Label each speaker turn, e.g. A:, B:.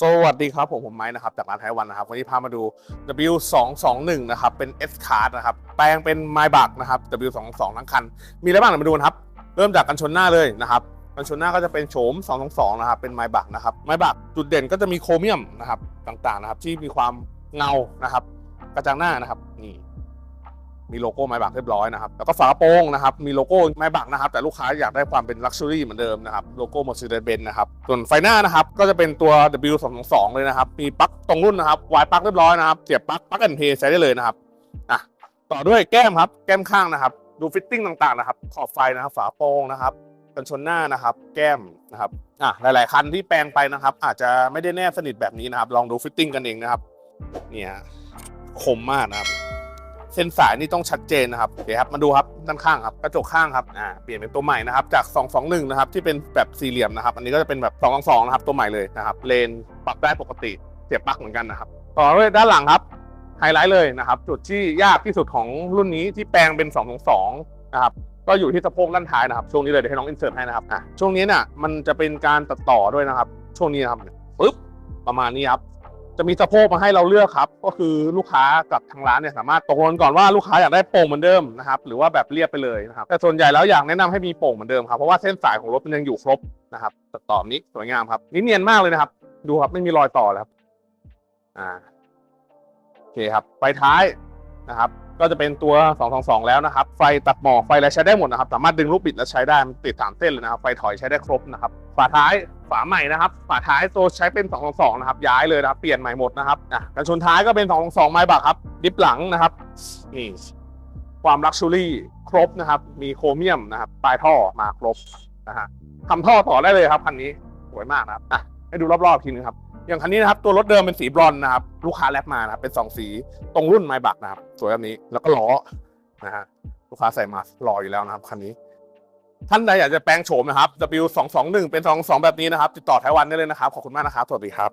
A: สวัสดีครับ ผมผมไม้นะครับจากร้านไทยวันนะครับ วันนี้พามาดู W 2 2 1 นะครับ เป็น S card นะครับ แปลงเป็น m y b u c นะครับ W 2 2 ทั้งคัน มีอะไรบ้างเดี๋ยวมาดูกันครับ เริ่มจากกันชนหน้าเลยนะครับกันชนหน้าก็จะเป็นโฉม222นะครับ เป็น m y b u c นะครับ m y b u c จุดเด่นก็จะมีโครเมียมนะครับต่างๆนะครับ ที่มีความเงานะครับ กระจังหน้านะครับนี่ มีโลโก้ไม้บักเรียบร้อยนะครับแล้วก็ฝากระโปรงนะครับมีโลโก้ไม้บักนะครับ แต่ลูกค้าอยากได้ความเป็นลักชัวรี่เหมือนเดิมนะครับโลโก้ Mercedes-Benz นะครับส่วนไฟหน้านะครับก็จะเป็นตัว W222 เลยนะครับมีปลั๊กตรงรุ่นนะครับวายปลั๊กเรียบร้อยนะครับเสียบปลั๊กปลั๊กแอนเพย์ใช้ได้เลยนะครับอะต่อด้วยแก้มครับแก้มข้างนะครับ ดูฟิตติ้งต่างๆนะครับขอบไฟนะครับฝาโปรงนะครับกันชนหน้านะครับ แก้มนะครับอะหลาย ๆ คันที่แปลงไปนะครับ อาจจะไม่ได้แนบสนิทแบบนี้นะครับ ลองดูฟิตติ้งกันเองนะครับ เนี่ยคมมากนะครับ เส้นสายนี่ต้องชัดเจนนะครับเดี๋ยวครับมาดูครับด้านข้างครับกระจกข้างครับอ่าเปลี่ยนเป็นตัวใหม่นะครับจาก 221 นะครับที่เป็นแบบสี่เหลี่ยมนะครับ อันนี้ก็จะเป็นแบบ222นะครับตัวใหม่เลยนะครับเลนปรับได้ปกติเสียบปลั๊กเหมือนกันนะครับต่อด้วยด้านหลังครับไฮไลท์เลยนะครับ จุดที่ยากที่สุดของรุ่นนี้ที่แปลงเป็น222นะครับก็อยู่ที่สะโพกด้านท้ายนะครับ ช่วงนี้เลยเดี๋ยวให้น้องอินเสิร์ตให้นะครับอะช่วงนี้เนี่ยมันจะเป็นการตัดต่อด้วยนะครับ ช่วงนี้นะครับปึ๊บประมาณนี้ครับ จะมีสะโพกมาให้เราเลือกครับ ก็คือลูกค้ากับทางร้านเนี่ยสามารถตกลงก่อนว่าลูกค้าอยากได้โป่งเหมือนเดิมนะครับหรือว่าแบบเรียบไปเลยนะครับแต่ส่วนใหญ่แล้วอยากแนะนำให้มีโป่งเหมือนเดิมครับเพราะว่าเส้นสายของรถมันยังอยู่ครบนะครับตัดต่อนี้สวยงามครับนี่เนียนมากเลยนะครับ ดูครับไม่มีรอยต่อแล้วครับอ่าโอเคครับ ไปท้ายนะครับ ก็จะเป็นตัว 222 แล้วนะครับ ไฟตัดหมอกไฟอะไรใช้ได้หมดนะครับ สามารถดึงลูกบิดแล้วใช้ได้มันติดสามเส้นเลยนะครับ ไฟถอยใช้ได้ครบนะครับ ฝาท้ายฝาใหม่นะครับ ฝาท้ายตัวใช้เป็น 222 นะครับ ย้ายเลยนะครับ เปลี่ยนใหม่หมดนะครับอะกันชนท้ายก็เป็น 222 ไม้บักครับ ดิฟหลังนะครับ นี่ความลักชัวรี่ครบนะครับ มีโครเมียมนะครับ ปลายท่อมาครบนะฮะทำท่อต่อได้เลยครับคันนี้ สวยมากนะครับอะให้ดูรอบๆทีนึงครับ อย่างคันนี้นะครับตัวรถเดิมเป็นสีบรอนซ์นะครับลูกค้าแลกมานะครับเป็นสองสีตรงรุ่นไมบักนะครับสวยแบบนี้แล้วก็ล้อนะฮะลูกค้าใส่มาหล่ออยู่แล้วนะครับคันนี้ ท่านใดอยากจะแปลงโฉมนะครับ W 2 2 1 เป็น2 2แบบนี้นะครับ ติดต่อไทยวันได้เลยนะครับ ขอบคุณมากนะครับ สวัสดีครับ